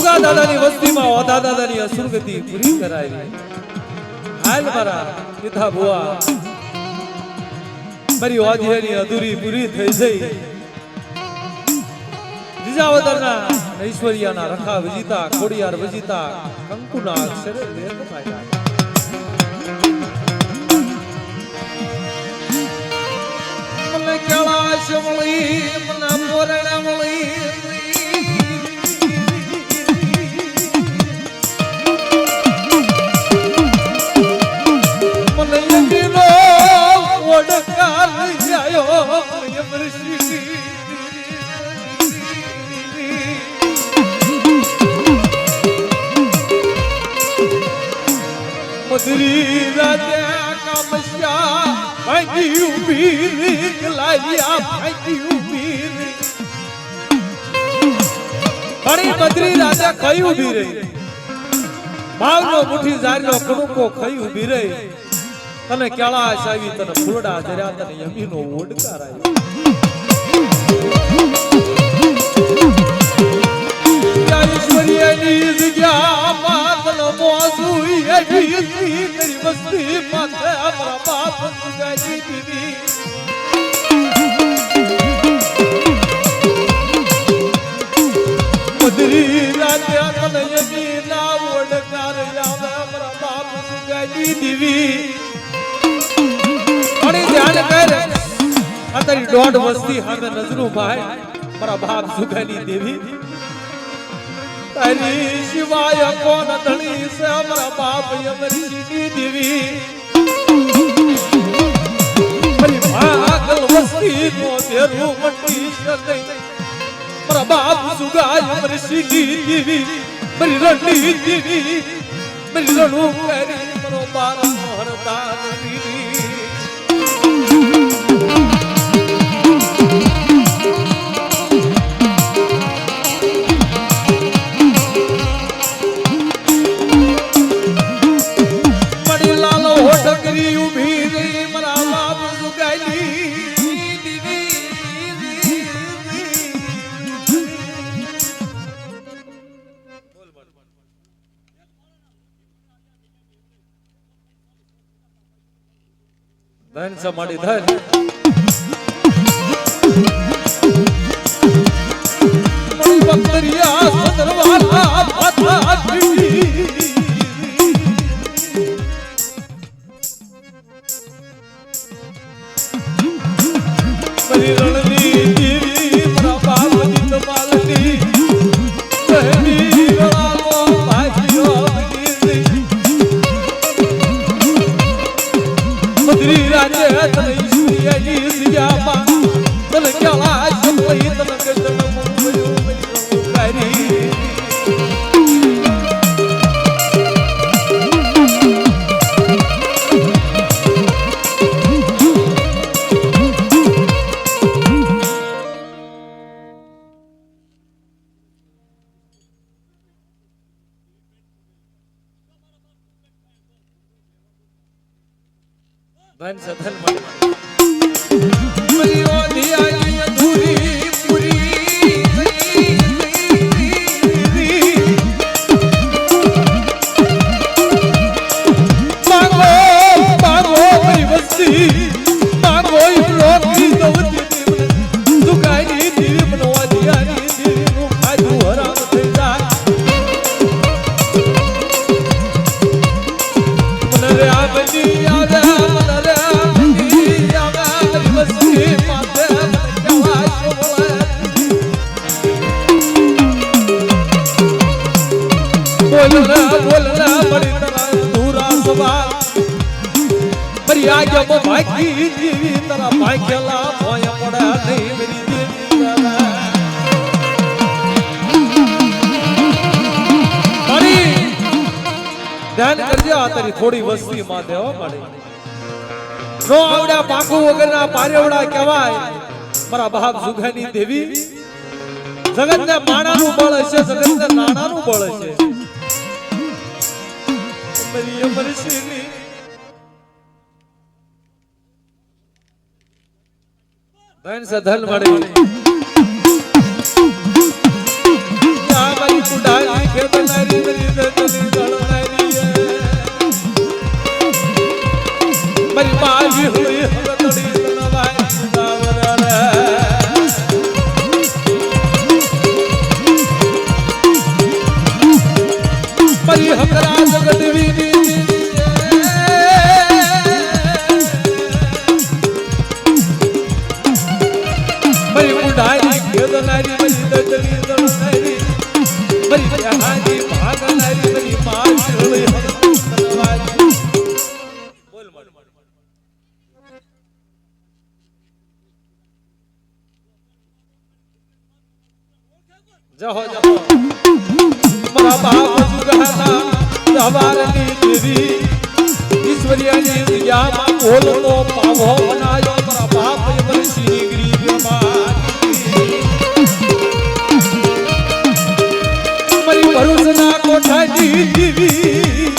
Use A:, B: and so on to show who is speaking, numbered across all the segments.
A: જુગા દાદાની વસ્તીમાં ઓધા દાદાની અસુરગતિ પૂરી કરાવી હાલ મારા પિતા બુઆ મારી ઓધેની અધૂરી પૂરી થઈ જઈ. જીજાવદરના ઐશ્વર્યાના રખા વિજિતા, ખોડિયાર વિજિતા, કંકુના અક્ષરે વેદ પાયા મને કૈલાશ મળી મને પોરણ મળી જાયો યમરશી મધુરી રાજા કામશ્યા ભાગી ઊભી લાલિયા ભાગી ઊભી રે ઘણી મધુરી રાજા કઈ ઊભી રહી ભાવનો મુઠી જારીનો કણુકો ખઈ ઊભી રહી તને કેળા આવી તને ફૂલડા ધર્યા તને યમીનો ઓડકાર આવ્યો ઈશ્વરીયની જગ્યામાં તને મોસું એવી તી કરી વસ્તી માથે અમારા બાપ સુગાજી દીદી રાતે તને યમીના ઓડકાર આવે અમારા બાપ ઘણી ધ્યાન કર. આ તારી દોઢ વસ્તી સામે નજરું ભાઈ મારા બાપ સુગાની દેવી. તારી શિવાય કોણ ધણી છે? અમારા બાપ અમરી દેવી. મારી ભાગલ વસ્તી નો તેરું મટી શકે. પ્રભાવ સુગાય અમરી સીધી દેવી. મારી રંડી દેવી. મારી રણું કરી મરો બારા હરતા દેવી. ધન સમાડી ધન ધન સધન મારા બાપ સુગાની દેવી. જગતને માણાનું બળ હશે જગત ને નાણા હશે. બળ છે ધન સે ધન મળે. જહો જહો. મારા બાપ સુગહના જવારની દેવી ઈશ્વરિયાની દિયામાં બોલતો પાવો બનાયો ભરૂચના કોઠાની દેવી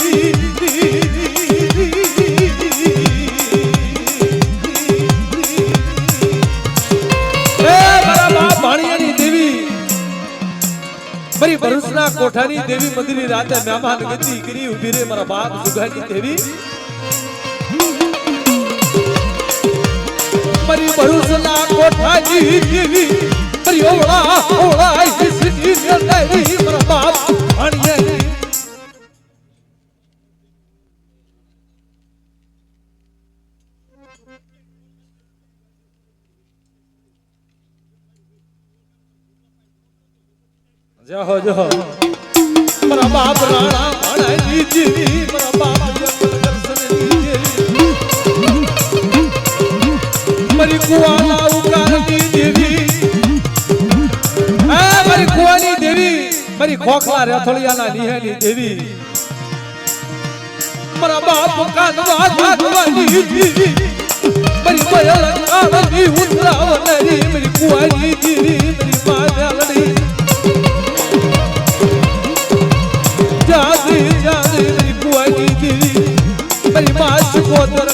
A: મારી ભરૂચના કોઠાની દેવી મંદિરની રાતે મહેમાન ગતિ કરી ઊભી રે મારા બાપ સુગાની દેવી મારી ભરૂચના કોઠાની દેવી મારી ઓળા ઓળા ભાણિયાની જહો જહો મારા બાપ રાણા ભાણાની દેવી મારા કુવાના ઉકાળની મારી ખોખલા રેથોળિયાના નિહાની દેવી મારા બાપ કાનવા ભાગવાની મારી મયલ કાળની ઉતરાવનારી મારી કુવાની દેવી મારી માયાલડી જાદી જાદી મારી કુવાની દેવી મારી માં શિકોતર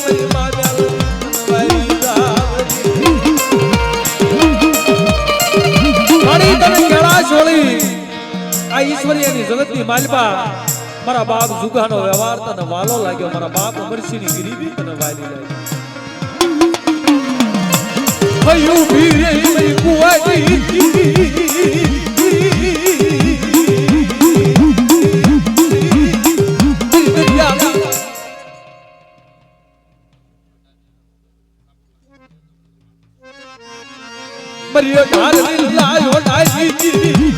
A: મારી કેળા છોડી. આ ઈશ્વરીયની જગતની માલબા મારા બાપ જુગાનો વ્યવહાર તને વાલો લાગ્યો. મારા બાપ અમરસિંહની ગરીબી તને વાલી લાગી ભયું ભીરે મારી કુવાની મરિયો ઢાલ લાયો ડાઈ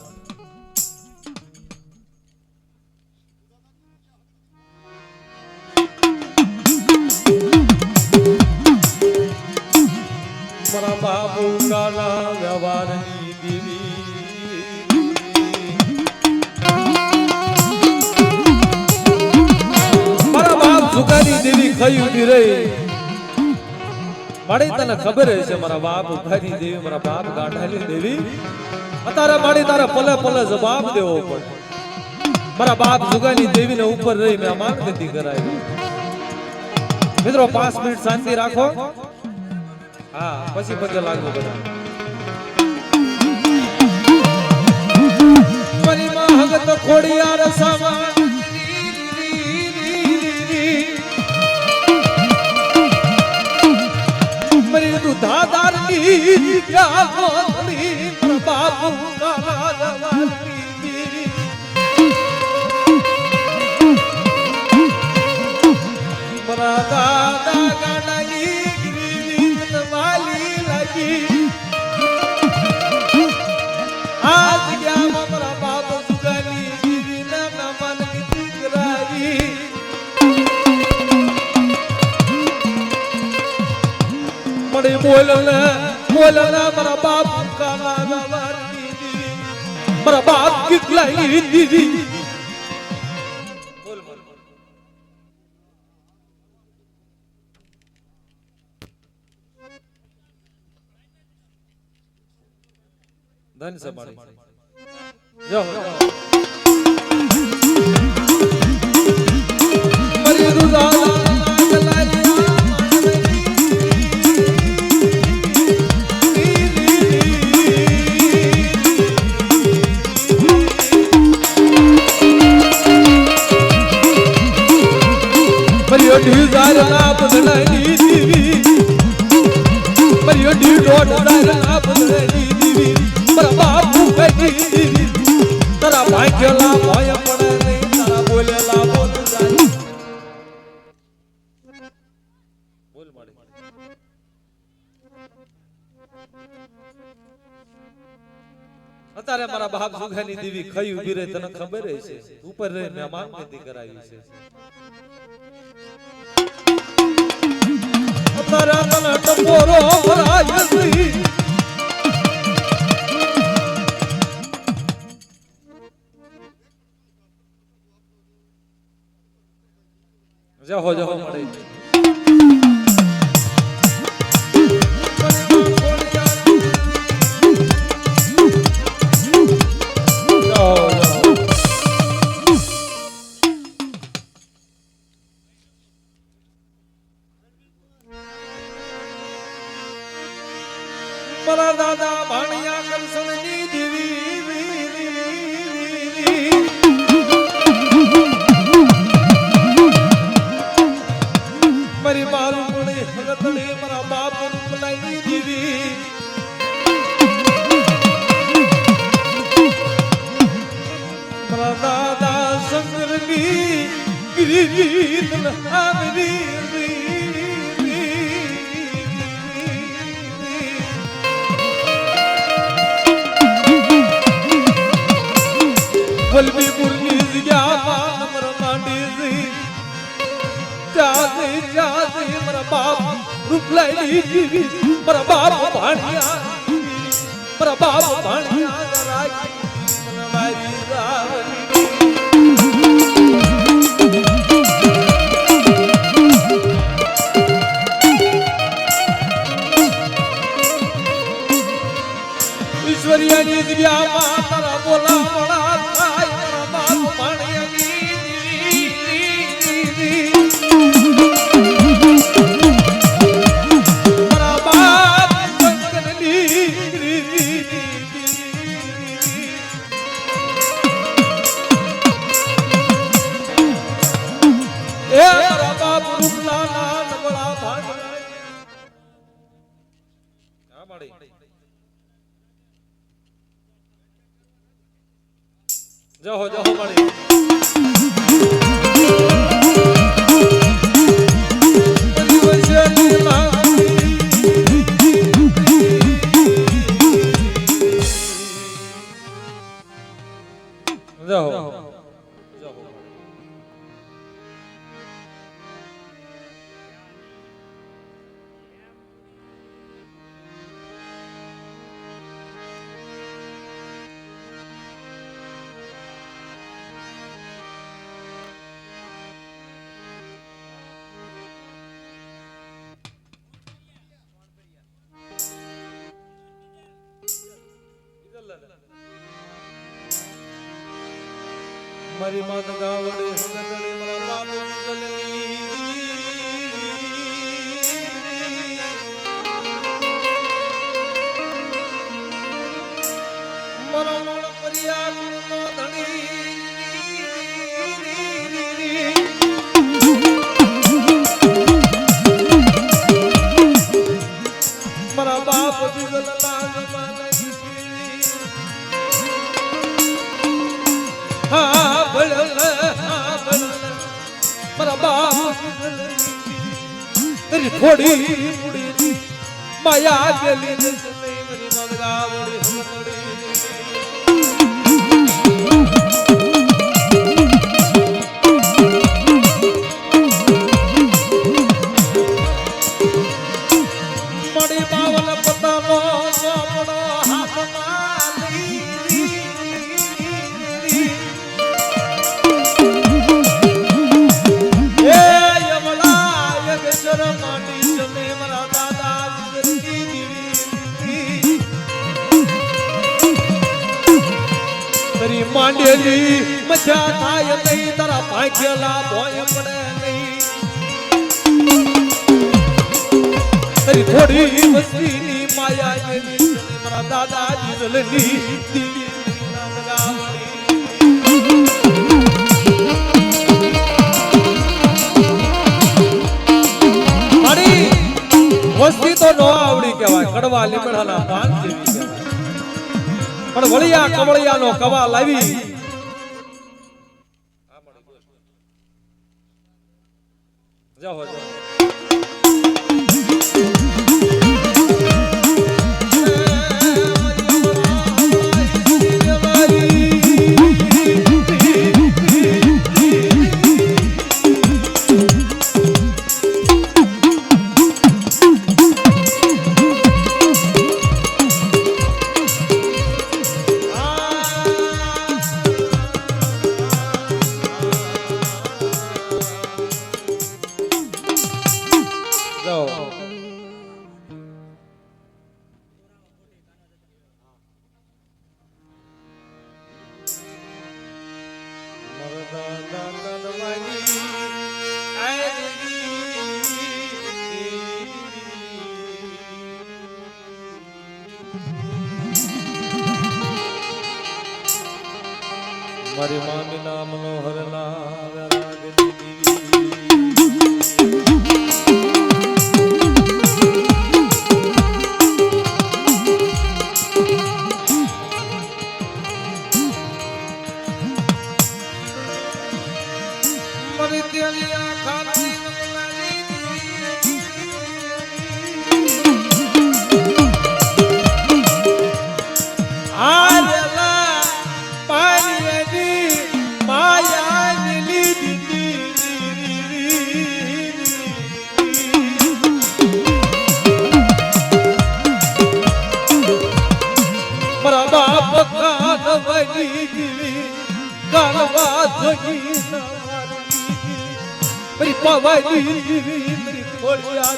A: માડી તને ખબર છે, મારા બાપ ઉભારી દેવી, મારા બાપ ગાંઠાલી દેવી. અત્યારે માડી તારા પલે પલે જવાબ દેવો પડે. મારા બાપ જુગાની દેવીને ઉપર રહી મેં માન નથી કરાવી. મિત્રો, પાંચ મિનિટ શાંતિ રાખો. હા, પછી પગે લાગવું બધા. માં ખોડિયાર સામાન. મારી દુધાદારની ક્યાં મારા બાપુ મારા દાદા ગીરી વાલી લાગી મળી બોલ ને બોલ ને મારા બાપ કાના મારા અઢી હજાર ના બદલાઈ દીવી અત્યારે મારા બાપ સુખાની દેવી ખઈ ઊભી રહી તને ખબર છે ઉપર રહી મેં માંગ કરાવી છે. તને ટપોરો ભરાય નહીં. જહો જહો મળે દાદા શંકરની ગિરિગીત આવી વલભી મુરની જગ્યામાં નમર માંડી જાતે જાતે મારા જગ્યામાં તારા બોલાવણા મારી માત ગાવડે સંગતણી મારા જલની મારા બાપ જુગલના થોડી માયા ગલી માંડેલી, મજા થાય નહીં તારા ભાગ્યલા ભોય પડે નહીં. થોડી વસ્તીની માયા મારા દાદાજી જલની વસ્તી તો નો આવડી કહેવાય, કડવા લીમડાના પાન જેવી. પણ વળિયા કમળિયાનો કવા લાવી જાઓ જાઓ. મારી મામી ના મનોહર ના મરી મારી પવાઈ જીવી મારી ખોડિયાર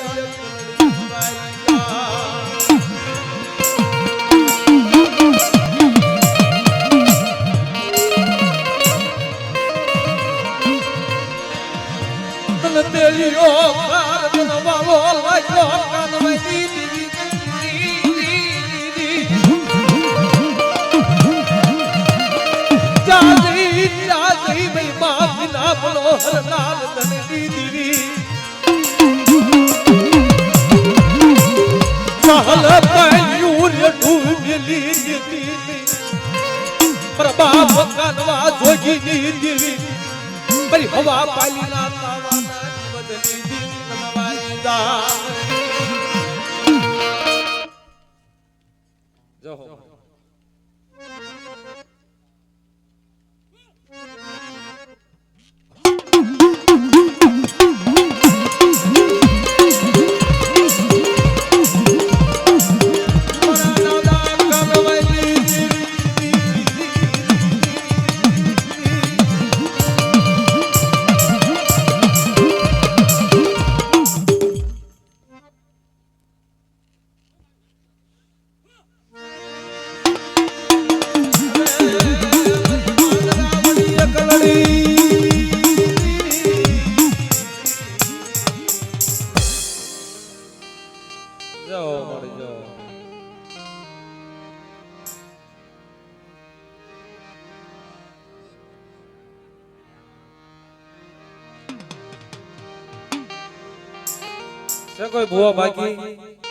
A: ના બોલો હરનાલ તને દીદી સહલ પાયું ઢૂંઢલી દીદી પ્રભાવ કાનવા જોગી દીદી પરી હવા પાલી ના તાવાના બદલી. જાઓ મળી જાઓ. છે કોઈ ભૂવા બાકી?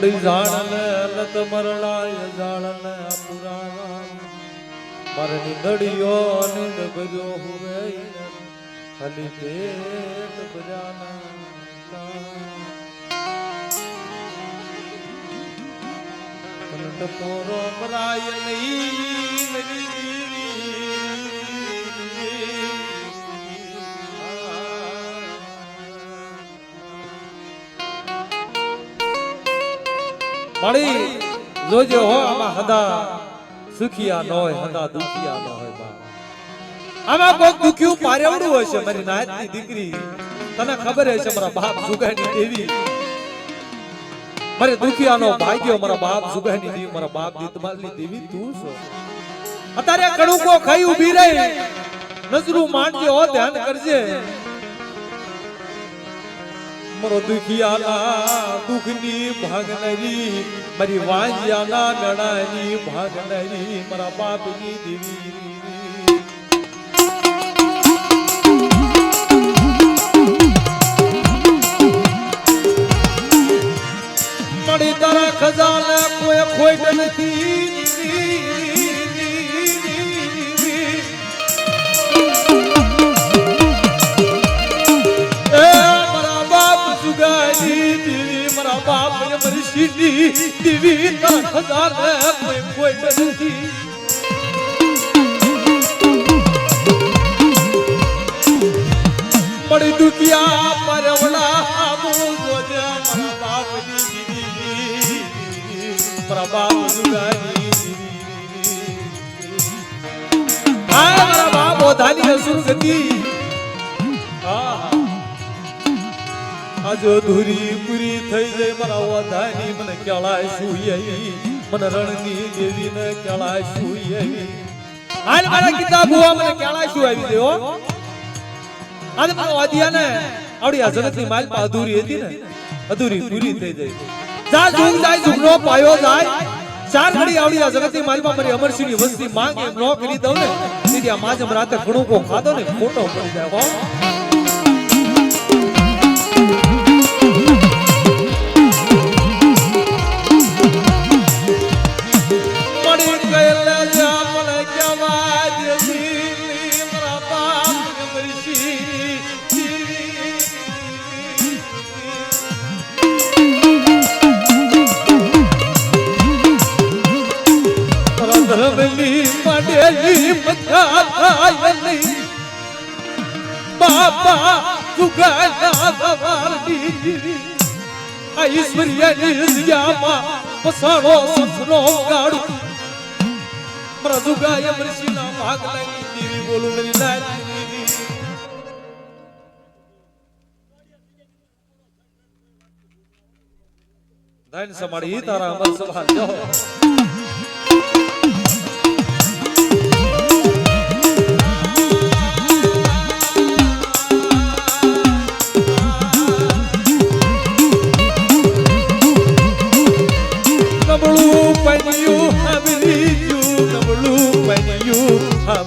A: ઊભી મળી જાણ ને લત મરણાય જાણ ને પુરાણા મારે નીંદડીઓ નીંદ ભર્યો હુવે ખાલી પેટ ભજાના કનટ પોરો મરાય નહીં મળી, જોજે હો આમાં હદા સુખિયા ન હોય, હદા દુખિયા ન હોય આમાં કોક દુખ્યું પારેવડું હશે મારી નાતની દીકરી. તને ખબર હશે મારા બાપ સુગાની દેવી. મારે દુખિયાનો ભાગ્યો મારા બાપ સુગાની દેવી, મારા બાપ દીતમાલની દેવી, તું છો? અત્યારે કડુકો ખાઈ ઊભી રહી. નજરું માંડજે, હો ધ્યાન કરજે. મારો દુખિયાના દુખની ભાગનરી મારી વાંજિયાના મેળાની ભાગનરી મારા બાપની દેવી મળી તારા ખજાને કોઈ ખોટ નથી ને દીવી તારા ખજાને કોઈ ખોટ નથી મળી દુખિયા પરવડા આબુ જોજે મારા બાપની દીદી દીદી અસુર ગતિ આજો ધૂરી પૂરી થઈ જાય. મારા વધારી મને કેળાય સુઈ મને રણની દેવી ને કેળાય સુઈ હાલ મારા કિતાબ હુઆ મને કેળાય સુઈ આવી દેવો આજે મારો વાદિયા ને આવડી હઝરતની માલ અધૂરી હતી ને. અધૂરી પૂરી થઈ જાય. જા જુગ જાય જુગનો પાયો જાય. ચાર ઘડી આવડી આ જગતની માલ મારી અમરસિંહની વસ્તી માંગે. નો કરી દઉં ને. તેથી આ માજમ રાતે ઘણું કો ખાધો ને, ખોટો પડી જાય સવારની ઐશ્વર્યની જગ્યામાં પસાડો ધન સમાડી તારા અમર સભા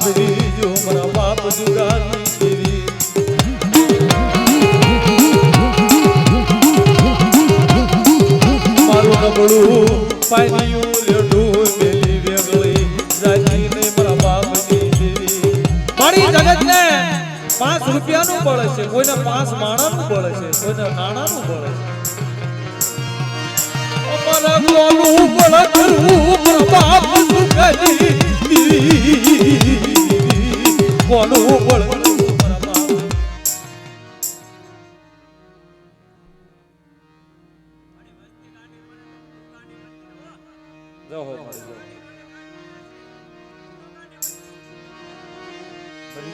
A: હાબરીયું મારા બાપ જુગાની પાંચ રૂપિયાનું બળ છે, કોઈને પાંચ માણાનું પડે છે, કોઈને નાણાનું બળ છે. કોનું બળ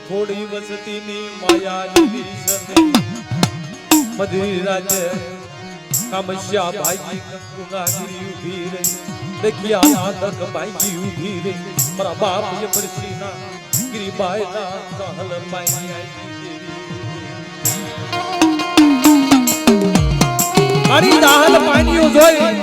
A: થોડી વસતીની માયા રાજ્ય મધુરી રાજે કામસ્યા ભાઈ કંકુનાગરી ઊભી રે દેખ્યા નાદક ભાઈ ઊભી રે મારા બાપ એ પરસીના ના કહલ પાઈ મારી દાહલ પાણીઓ જોઈ.